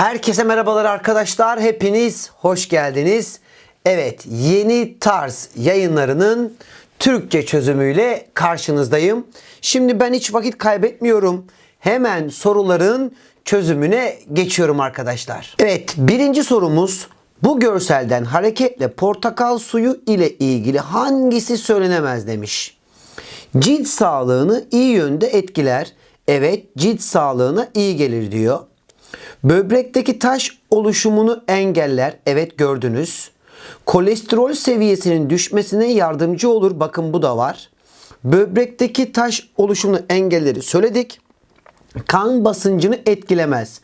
Herkese merhabalar arkadaşlar. Hepiniz hoş geldiniz. Evet, yeni tarz yayınlarının Türkçe çözümüyle karşınızdayım. Şimdi ben hiç vakit kaybetmiyorum. Hemen soruların çözümüne geçiyorum arkadaşlar. Evet, birinci sorumuz bu görselden hareketle portakal suyu ile ilgili hangisi söylenemez demiş. Cilt sağlığını iyi yönde etkiler. Evet, cilt sağlığına iyi gelir diyor. Böbrekteki taş oluşumunu engeller. Evet gördünüz. Kolesterol seviyesinin düşmesine yardımcı olur. Bakın bu da var. Böbrekteki taş oluşumunu engelleri söyledik. Kan basıncını etkilemez.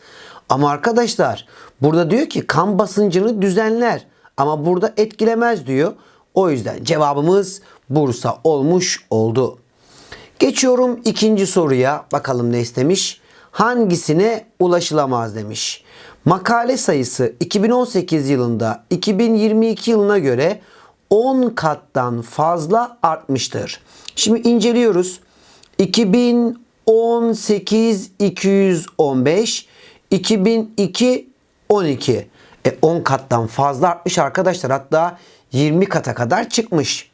Ama arkadaşlar burada diyor ki kan basıncını düzenler. Ama burada etkilemez diyor. O yüzden cevabımız Bursa olmuş oldu. Geçiyorum ikinci soruya. Bakalım ne istemiş? Hangisine ulaşılamaz demiş. Makale sayısı 2018 yılında 2022 yılına göre 10 kattan fazla artmıştır. Şimdi inceliyoruz. 2018 215 2002 12 e 10 kattan fazla artmış arkadaşlar. Hatta 20 kata kadar çıkmış.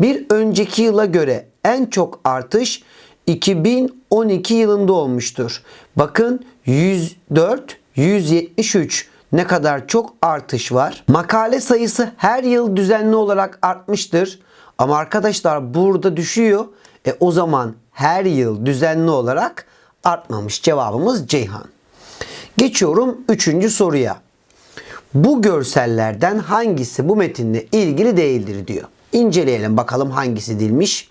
Bir önceki yıla göre en çok artış 2012 yılında olmuştur. Bakın 104, 173 ne kadar çok artış var. Makale sayısı her yıl düzenli olarak artmıştır. Ama arkadaşlar burada düşüyor. E o zaman her yıl düzenli olarak artmamış. Cevabımız Ceyhan. Geçiyorum üçüncü soruya. Bu görsellerden hangisi bu metinle ilgili değildir diyor. İnceleyelim bakalım hangisi değilmiş.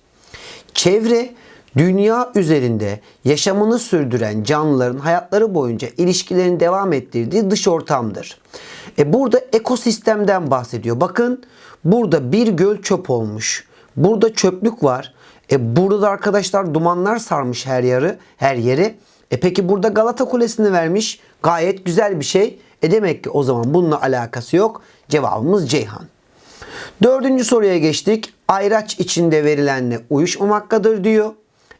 Çevre dünya üzerinde yaşamını sürdüren canlıların hayatları boyunca ilişkilerini devam ettirdiği dış ortamdır. E burada ekosistemden bahsediyor. Bakın burada bir göl çöp olmuş. Burada çöplük var. E burada da arkadaşlar dumanlar sarmış her yarı, her yeri. E peki burada Galata Kulesi'ni vermiş. Gayet güzel bir şey. E demek ki o zaman bununla alakası yok. Cevabımız Ceyhan. Dördüncü soruya geçtik. Ayraç içinde verilenle uyuşmamaktadır diyor.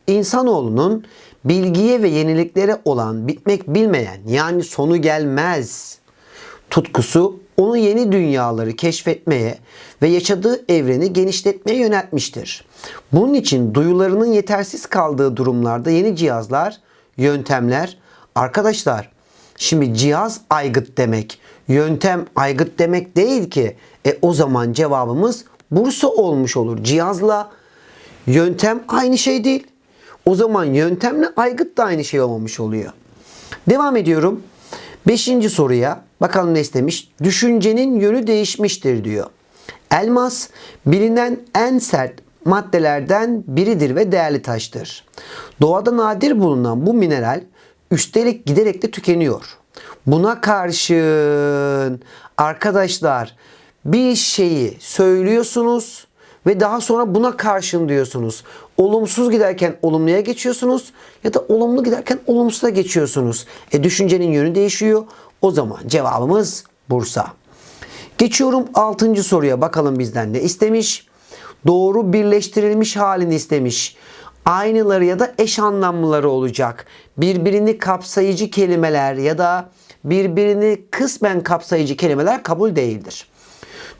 İnsanoğlunun bilgiye ve yeniliklere olan bitmek bilmeyen yani sonu gelmez tutkusu onu yeni dünyaları keşfetmeye ve yaşadığı evreni genişletmeye yöneltmiştir. Bunun için duyularının yetersiz kaldığı durumlarda yeni cihazlar, yöntemler, arkadaşlar şimdi cihaz aygıt demek, yöntem aygıt demek değil ki. E o zaman cevabımız Bursa olmuş olur. Cihazla yöntem aynı şey değil. O zaman yöntemle aygıt da aynı şey olmamış oluyor. Devam ediyorum. Beşinci soruya bakalım ne istemiş. Düşüncenin yönü değişmiştir diyor. Elmas bilinen en sert maddelerden biridir ve değerli taştır. Doğada nadir bulunan bu mineral üstelik giderek de tükeniyor. Buna karşın arkadaşlar bir şeyi söylüyorsunuz ve daha sonra buna karşın diyorsunuz. Olumsuz giderken olumluya geçiyorsunuz ya da olumlu giderken olumsuza geçiyorsunuz. E düşüncenin yönü değişiyor. O zaman cevabımız Bursa. Geçiyorum 6. soruya bakalım bizden ne istemiş? Doğru birleştirilmiş halini istemiş. Aynıları ya da eş anlamlıları olacak. Birbirini kapsayıcı kelimeler ya da birbirini kısmen kapsayıcı kelimeler kabul değildir.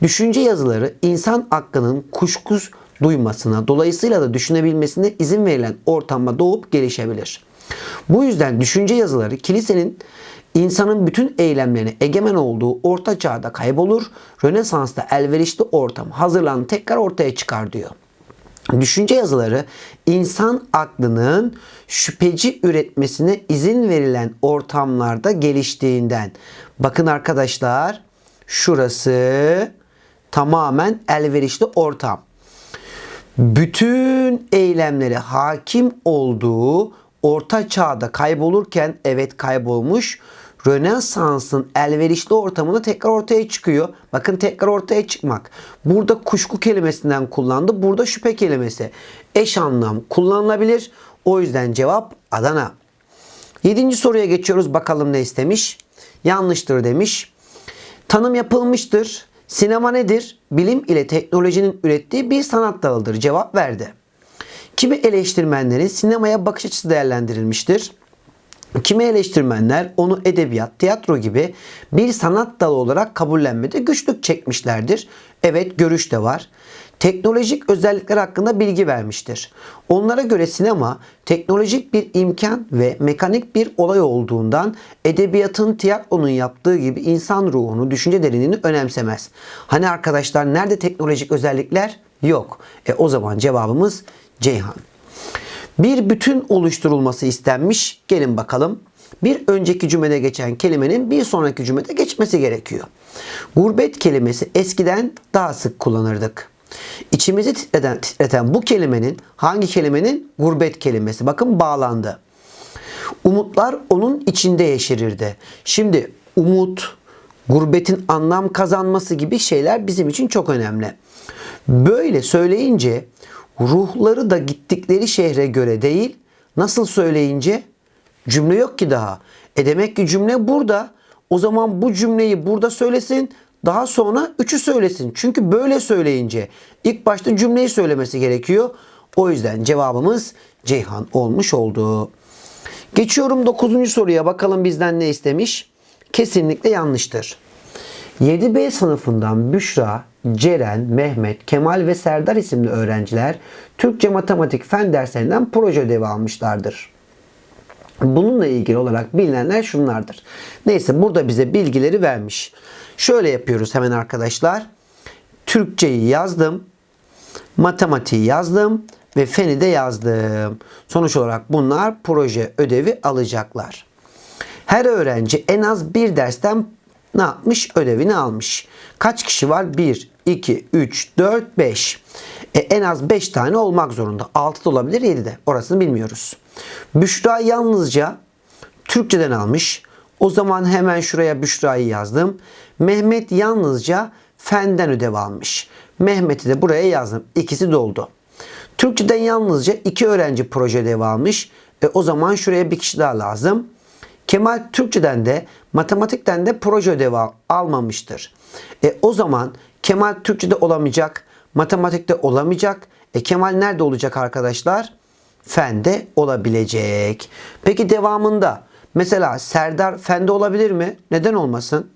Düşünce yazıları insan aklının kuşkus duymasına, dolayısıyla da düşünebilmesine izin verilen ortamda doğup gelişebilir. Bu yüzden düşünce yazıları kilisenin insanın bütün eylemlerine egemen olduğu orta çağda kaybolur, Rönesans'ta elverişli ortam hazırlanıp tekrar ortaya çıkar diyor. Düşünce yazıları insan aklının şüpheci üretmesine izin verilen ortamlarda geliştiğinden. Bakın arkadaşlar şurası tamamen elverişli ortam. Bütün eylemleri hakim olduğu orta çağda kaybolurken evet kaybolmuş. Rönesans'ın elverişli ortamında tekrar ortaya çıkıyor. Bakın tekrar ortaya çıkmak. Burada kuşku kelimesinden kullandı. Burada şüphe kelimesi. Eş anlam kullanılabilir. O yüzden cevap Adana. Yedinci soruya geçiyoruz. Bakalım ne istemiş? Yanlıştır demiş. Tanım yapılmıştır. Sinema nedir? Bilim ile teknolojinin ürettiği bir sanat dalıdır. Cevap verdi. Kimi eleştirmenlerin sinemaya bakış açısı değerlendirilmiştir. Kimi eleştirmenler onu edebiyat, tiyatro gibi bir sanat dalı olarak kabullenmede güçlük çekmişlerdir. Evet görüş de var. Teknolojik özellikler hakkında bilgi vermiştir. Onlara göre sinema teknolojik bir imkan ve mekanik bir olay olduğundan edebiyatın tiyatronun yaptığı gibi insan ruhunu, düşünce derinliğini önemsemez. Hani arkadaşlar nerede teknolojik özellikler? Yok. E o zaman cevabımız Ceyhan. Bir bütün oluşturulması istenmiş. Gelin bakalım. Bir önceki cümlede geçen kelimenin bir sonraki cümlede geçmesi gerekiyor. Gurbet kelimesi eskiden daha sık kullanırdık. İçimizi titreten, titreten bu kelimenin hangi kelimenin? Gurbet kelimesi. Bakın bağlandı. Umutlar onun içinde yeşerirdi. Şimdi umut, gurbetin anlam kazanması gibi şeyler bizim için çok önemli. Böyle söyleyince ruhları da gittikleri şehre göre değil, nasıl söyleyince cümle yok ki daha. E demek ki cümle burada. O zaman bu cümleyi burada söylesin. Daha sonra üçü söylesin. Çünkü böyle söyleyince ilk başta cümleyi söylemesi gerekiyor. O yüzden cevabımız Ceyhan olmuş oldu. Geçiyorum 9. soruya bakalım bizden ne istemiş? Kesinlikle yanlıştır. 7B sınıfından Büşra, Ceren, Mehmet, Kemal ve Serdar isimli öğrenciler Türkçe matematik fen derslerinden proje ödevi almışlardır. Bununla ilgili olarak bilinenler şunlardır. Neyse burada bize bilgileri vermiş. Şöyle yapıyoruz hemen arkadaşlar. Türkçeyi yazdım. Matematiği yazdım ve feni de yazdım. Sonuç olarak bunlar proje ödevi alacaklar. Her öğrenci en az bir dersten ne yapmış? Ödevini almış. Kaç kişi var? 1, 2, 3, 4, 5. E, en az 5 tane olmak zorunda. 6 da olabilir 7 de. Orasını bilmiyoruz. Büşra yalnızca Türkçeden almış. O zaman hemen şuraya Büşra'yı yazdım. Mehmet yalnızca fenden ödev almış. Mehmet'i de buraya yazdım. İkisi doldu. Türkçeden yalnızca iki öğrenci proje ödevi almış. E, o zaman şuraya bir kişi daha lazım. Kemal Türkçeden de matematikten de proje ödevi almamıştır. E, o zaman Kemal Türkçe'de olamayacak, matematikte olamayacak. E, Kemal nerede olacak arkadaşlar? Fende olabilecek. Peki devamında mesela Serdar fende olabilir mi? Neden olmasın?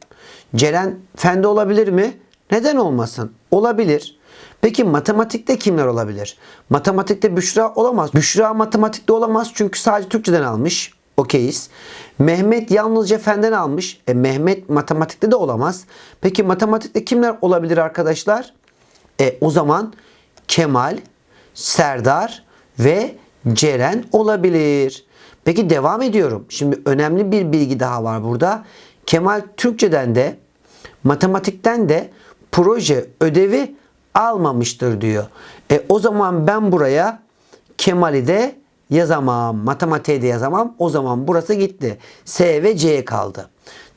Ceren fende olabilir mi? Neden olmasın? Olabilir. Peki matematikte kimler olabilir? Matematikte Büşra olamaz. Büşra matematikte olamaz çünkü sadece Türkçeden almış. Okeyiz. Mehmet yalnızca fenden almış. E, Mehmet matematikte de olamaz. Peki matematikte kimler olabilir arkadaşlar? E, o zaman Kemal, Serdar ve Ceren olabilir. Peki devam ediyorum. Şimdi önemli bir bilgi daha var burada. Kemal Türkçeden de matematikten de proje ödevi almamıştır diyor. E, o zaman ben buraya Kemal'i de yazamam. Matematiğe de yazamam. O zaman burası gitti. S ve C kaldı.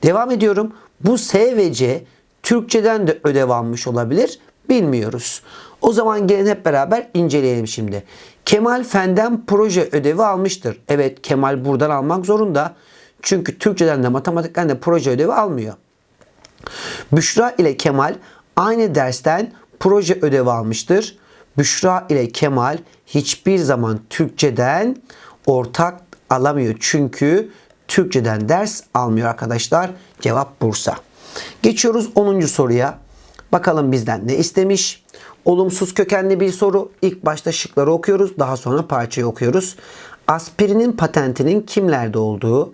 Devam ediyorum. Bu S ve C Türkçeden de ödev almış olabilir. Bilmiyoruz. O zaman gelin hep beraber inceleyelim şimdi. Kemal Fen'den proje ödevi almıştır. Evet Kemal buradan almak zorunda. Çünkü Türkçeden de matematikten de proje ödevi almıyor. Büşra ile Kemal aynı dersten proje ödevi almıştır. Büşra ile Kemal hiçbir zaman Türkçeden ortak alamıyor. Çünkü Türkçeden ders almıyor arkadaşlar. Cevap Bursa. Geçiyoruz 10. soruya. Bakalım bizden ne istemiş? Olumsuz kökenli bir soru. İlk başta şıkları okuyoruz. Daha sonra parçayı okuyoruz. Aspirinin patentinin kimlerde olduğu,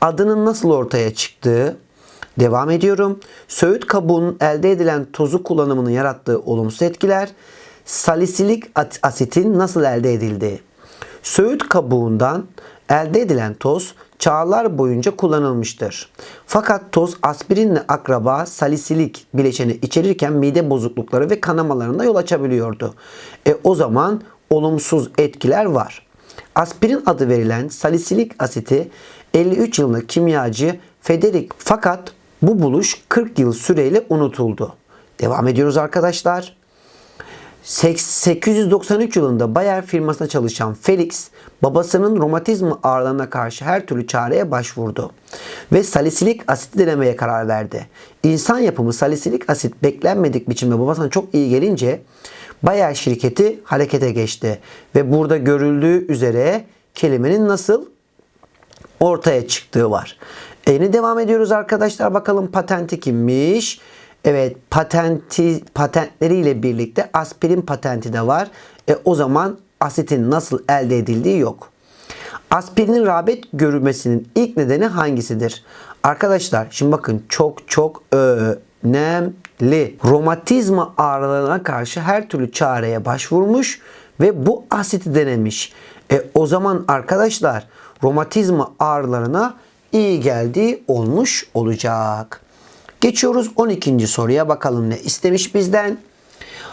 adının nasıl ortaya çıktığı, devam ediyorum. Söğüt kabuğunun elde edilen tozu kullanımının yarattığı olumsuz etkiler, salisilik asitin nasıl elde edildiği. Söğüt kabuğundan elde edilen toz çağlar boyunca kullanılmıştır. Fakat toz aspirinle akraba salisilik bileşeni içerirken mide bozuklukları ve kanamalarına yol açabiliyordu. E o zaman olumsuz etkiler var. Aspirin adı verilen salisilik asiti 53 yılında kimyacı Federic fakat bu buluş 40 yıl süreyle unutuldu. Devam ediyoruz arkadaşlar. 893 yılında Bayer firmasında çalışan Felix babasının romatizma ağrılarına karşı her türlü çareye başvurdu ve salisilik asit denemeye karar verdi. İnsan yapımı salisilik asit beklenmedik biçimde babasına çok iyi gelince Bayer şirketi harekete geçti ve burada görüldüğü üzere kelimenin nasıl ortaya çıktığı var. E yine devam ediyoruz arkadaşlar. Bakalım patenti kimmiş? Evet patenti patentleriyle birlikte aspirin patenti de var. E o zaman asitin nasıl elde edildiği yok. Aspirinin rağbet görülmesinin ilk nedeni hangisidir? Arkadaşlar şimdi bakın çok çok önemli. Romatizma ağrılarına karşı her türlü çareye başvurmuş ve bu asiti denemiş. E, o zaman arkadaşlar romatizma ağrılarına iyi geldiği olmuş olacak. Geçiyoruz 12. soruya bakalım ne istemiş bizden.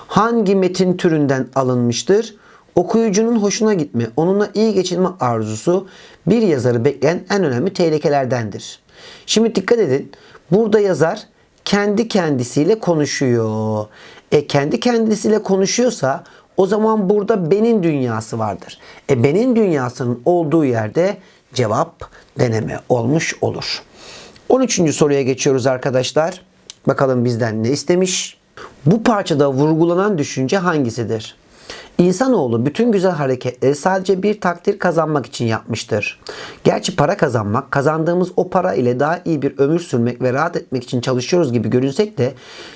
Hangi metin türünden alınmıştır? Okuyucunun hoşuna gitme, onunla iyi geçinme arzusu bir yazarı bekleyen en önemli tehlikelerdendir. Şimdi dikkat edin. Burada yazar kendi kendisiyle konuşuyor. E kendi kendisiyle konuşuyorsa o zaman burada benim dünyası vardır. E benim dünyasının olduğu yerde cevap deneme olmuş olur. 13. soruya geçiyoruz arkadaşlar. Bakalım bizden ne istemiş? Bu parçada vurgulanan düşünce hangisidir? İnsanoğlu bütün güzel hareketleri sadece bir takdir kazanmak için yapmıştır. Gerçi para kazanmak, kazandığımız o para ile daha iyi bir ömür sürmek ve rahat etmek için çalışıyoruz gibi görünsek de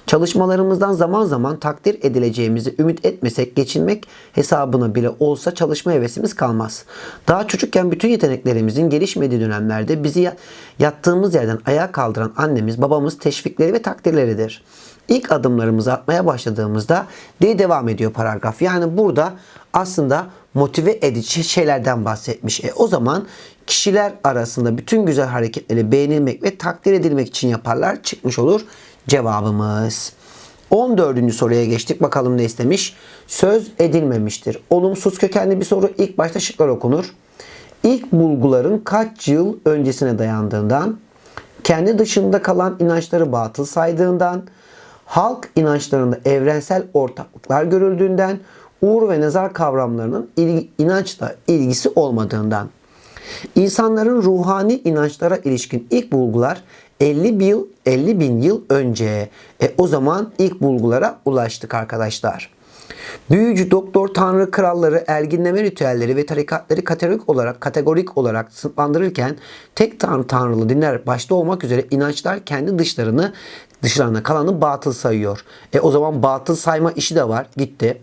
çalışmalarımızdan zaman zaman takdir edileceğimizi ümit etmesek geçinmek hesabına bile olsa çalışma hevesimiz kalmaz. Daha çocukken bütün yeteneklerimizin gelişmediği dönemlerde bizi yattığımız yerden ayağa kaldıran annemiz, babamız teşvikleri ve takdirleridir. İlk adımlarımızı atmaya başladığımızda diye devam ediyor paragraf. Yani burada aslında motive edici şeylerden bahsetmiş. E, o zaman kişiler arasında bütün güzel hareketleri beğenilmek ve takdir edilmek için yaparlar çıkmış olur cevabımız. 14. soruya geçtik. Bakalım ne istemiş? Söz edilmemiştir. Olumsuz kökenli bir soru. İlk başta şıklar okunur. İlk bulguların kaç yıl öncesine dayandığından, kendi dışında kalan inançları batıl saydığından, halk inançlarında evrensel ortaklıklar görüldüğünden, uğur ve nezar kavramlarının ilgi, inançla ilgisi olmadığından. İnsanların ruhani inançlara ilişkin ilk bulgular 50 bin yıl, 50 bin yıl önce. E, o zaman ilk bulgulara ulaştık arkadaşlar. Büyücü, doktor, tanrı, kralları, erginleme ritüelleri ve tarikatları kategorik olarak kategorik olarak sınıflandırırken tek tanrı tanrılı dinler başta olmak üzere inançlar kendi dışlarını dışlarına kalanı batıl sayıyor. E o zaman batıl sayma işi de var. Gitti.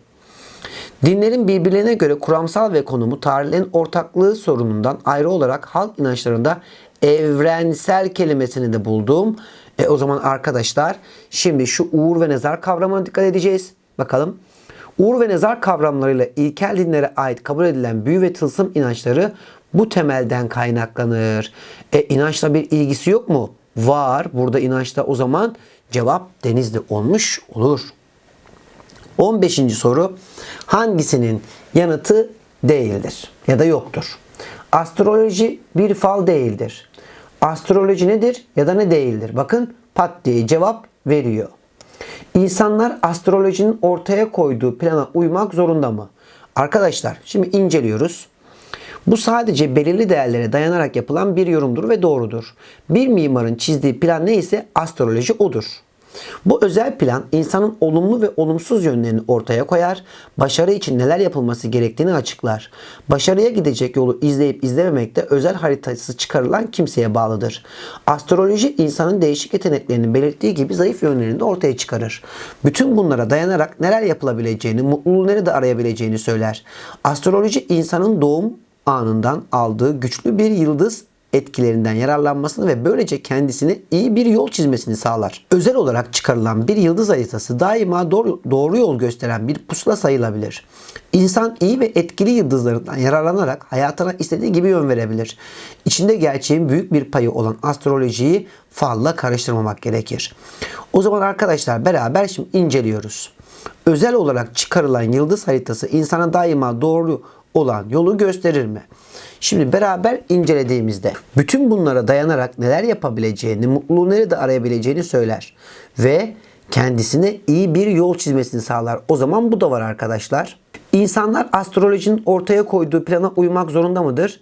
Dinlerin birbirlerine göre kuramsal ve konumu tarihlerin ortaklığı sorunundan ayrı olarak halk inançlarında evrensel kelimesini de buldum. E o zaman arkadaşlar şimdi şu uğur ve nezar kavramına dikkat edeceğiz. Bakalım. Uğur ve nezar kavramlarıyla ilkel dinlere ait kabul edilen büyü ve tılsım inançları bu temelden kaynaklanır. E inançla bir ilgisi yok mu? Var. Burada inançta o zaman cevap denizli olmuş olur. 15. soru hangisinin yanıtı değildir ya da yoktur? Astroloji bir fal değildir. Astroloji nedir ya da ne değildir? Bakın pat diye cevap veriyor. İnsanlar astrolojinin ortaya koyduğu plana uymak zorunda mı? Arkadaşlar şimdi inceliyoruz. Bu sadece belirli değerlere dayanarak yapılan bir yorumdur ve doğrudur. Bir mimarın çizdiği plan neyse astroloji odur. Bu özel plan insanın olumlu ve olumsuz yönlerini ortaya koyar, başarı için neler yapılması gerektiğini açıklar. Başarıya gidecek yolu izleyip izlememek de özel haritası çıkarılan kimseye bağlıdır. Astroloji insanın değişik yeteneklerini belirttiği gibi zayıf yönlerini de ortaya çıkarır. Bütün bunlara dayanarak neler yapılabileceğini, mutluluğu nerede arayabileceğini söyler. Astroloji insanın doğum anından aldığı güçlü bir yıldız etkilerinden yararlanmasını ve böylece kendisine iyi bir yol çizmesini sağlar. Özel olarak çıkarılan bir yıldız haritası daima doğru, doğru yol gösteren bir pusula sayılabilir. İnsan iyi ve etkili yıldızlarından yararlanarak hayatına istediği gibi yön verebilir. İçinde gerçeğin büyük bir payı olan astrolojiyi falla karıştırmamak gerekir. O zaman arkadaşlar beraber şimdi inceliyoruz. Özel olarak çıkarılan yıldız haritası insana daima doğru olan yolu gösterir mi? Şimdi beraber incelediğimizde bütün bunlara dayanarak neler yapabileceğini, mutluluğu nerede arayabileceğini söyler. Ve kendisine iyi bir yol çizmesini sağlar. O zaman bu da var arkadaşlar. İnsanlar astrolojinin ortaya koyduğu plana uymak zorunda mıdır?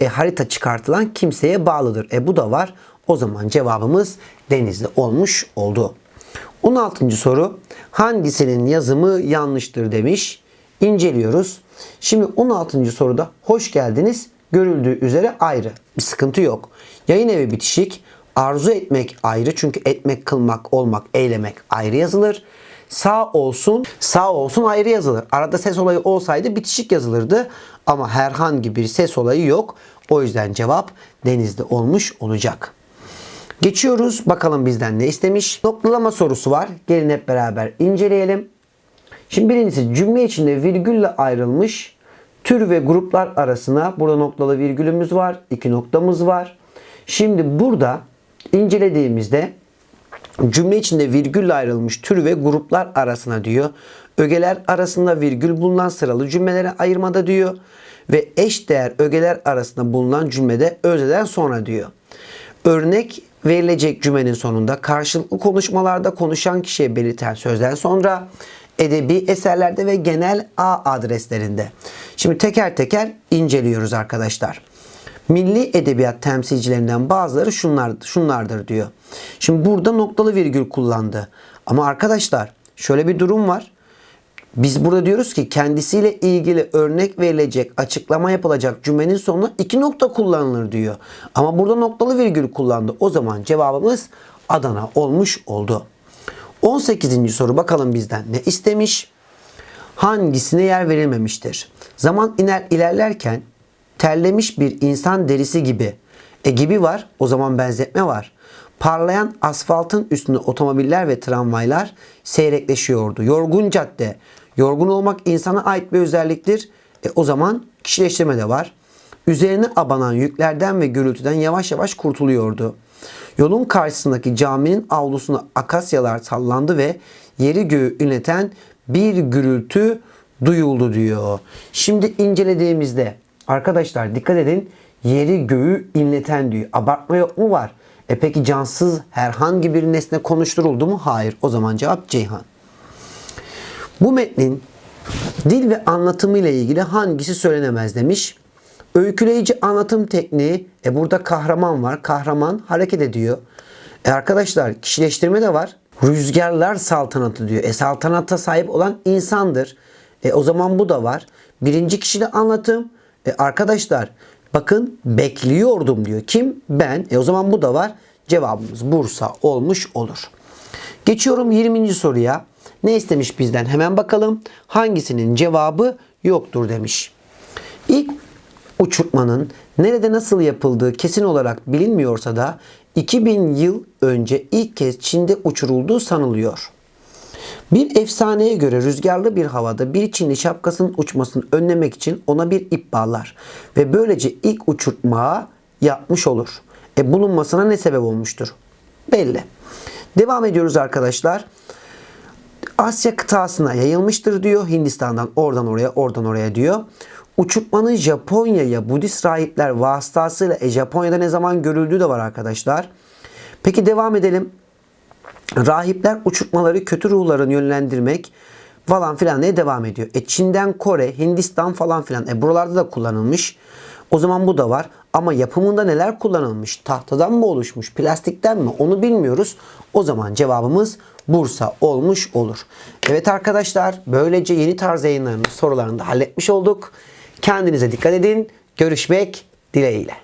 E, harita çıkartılan kimseye bağlıdır. E bu da var. O zaman cevabımız denizli olmuş oldu. 16. soru hangisinin yazımı yanlıştır demiş. İnceliyoruz. Şimdi 16. soruda hoş geldiniz görüldüğü üzere ayrı. Bir sıkıntı yok. Yayın evi bitişik. Arzu etmek ayrı çünkü etmek, kılmak, olmak, eylemek ayrı yazılır. Sağ olsun, sağ olsun ayrı yazılır. Arada ses olayı olsaydı bitişik yazılırdı. Ama herhangi bir ses olayı yok. O yüzden cevap denizde olmuş olacak. Geçiyoruz. Bakalım bizden ne istemiş. Noktalama sorusu var. Gelin hep beraber inceleyelim. Şimdi birincisi cümle içinde virgülle ayrılmış tür ve gruplar arasına burada noktalı virgülümüz var. iki noktamız var. Şimdi burada incelediğimizde cümle içinde virgülle ayrılmış tür ve gruplar arasına diyor. Ögeler arasında virgül bulunan sıralı cümlelere ayırmada diyor. Ve eş değer ögeler arasında bulunan cümlede özeden sonra diyor. Örnek verilecek cümlenin sonunda karşılıklı konuşmalarda konuşan kişiye belirten sözden sonra edebi eserlerde ve genel A adreslerinde. Şimdi teker teker inceliyoruz arkadaşlar. Milli edebiyat temsilcilerinden bazıları şunlar, şunlardır diyor. Şimdi burada noktalı virgül kullandı. Ama arkadaşlar şöyle bir durum var. Biz burada diyoruz ki kendisiyle ilgili örnek verilecek, açıklama yapılacak cümlenin sonuna iki nokta kullanılır diyor. Ama burada noktalı virgül kullandı. O zaman cevabımız Adana olmuş oldu. 18. soru bakalım bizden ne istemiş? Hangisine yer verilmemiştir? Zaman iner ilerlerken terlemiş bir insan derisi gibi. E gibi var o zaman benzetme var. Parlayan asfaltın üstünde otomobiller ve tramvaylar seyrekleşiyordu. Yorgun cadde. Yorgun olmak insana ait bir özelliktir. E o zaman kişileştirme de var. Üzerine abanan yüklerden ve gürültüden yavaş yavaş kurtuluyordu. Yolun karşısındaki caminin avlusuna akasyalar sallandı ve yeri göğü ünleten bir gürültü duyuldu diyor. Şimdi incelediğimizde arkadaşlar dikkat edin yeri göğü inleten diyor. Abartma yok mu var? E peki cansız herhangi bir nesne konuşturuldu mu? Hayır. O zaman cevap Ceyhan. Bu metnin dil ve anlatımı ile ilgili hangisi söylenemez demiş. Öyküleyici anlatım tekniği. E burada kahraman var. Kahraman hareket ediyor. E arkadaşlar kişileştirme de var. Rüzgarlar saltanatı diyor. E saltanata sahip olan insandır. E o zaman bu da var. Birinci kişide anlatım. E arkadaşlar bakın bekliyordum diyor. Kim? Ben. E o zaman bu da var. Cevabımız Bursa olmuş olur. Geçiyorum 20. soruya. Ne istemiş bizden? Hemen bakalım. Hangisinin cevabı yoktur demiş. İlk uçurtmanın nerede nasıl yapıldığı kesin olarak bilinmiyorsa da 2000 yıl önce ilk kez Çin'de uçurulduğu sanılıyor. Bir efsaneye göre rüzgarlı bir havada bir Çinli şapkasının uçmasını önlemek için ona bir ip bağlar ve böylece ilk uçurtma yapmış olur. E bulunmasına ne sebep olmuştur? Belli. Devam ediyoruz arkadaşlar. Asya kıtasına yayılmıştır diyor. Hindistan'dan oradan oraya oradan oraya diyor. Uçurtmanın Japonya'ya Budist rahipler vasıtasıyla e, Japonya'da ne zaman görüldüğü de var arkadaşlar. Peki devam edelim. Rahipler uçurtmaları kötü ruhların yönlendirmek falan filan neye devam ediyor. E Çin'den Kore, Hindistan falan filan. E buralarda da kullanılmış. O zaman bu da var. Ama yapımında neler kullanılmış? Tahtadan mı oluşmuş? Plastikten mi? Onu bilmiyoruz. O zaman cevabımız Bursa olmuş olur. Evet arkadaşlar böylece yeni tarz yayınlarının sorularını da halletmiş olduk. Kendinize dikkat edin. Görüşmek dileğiyle.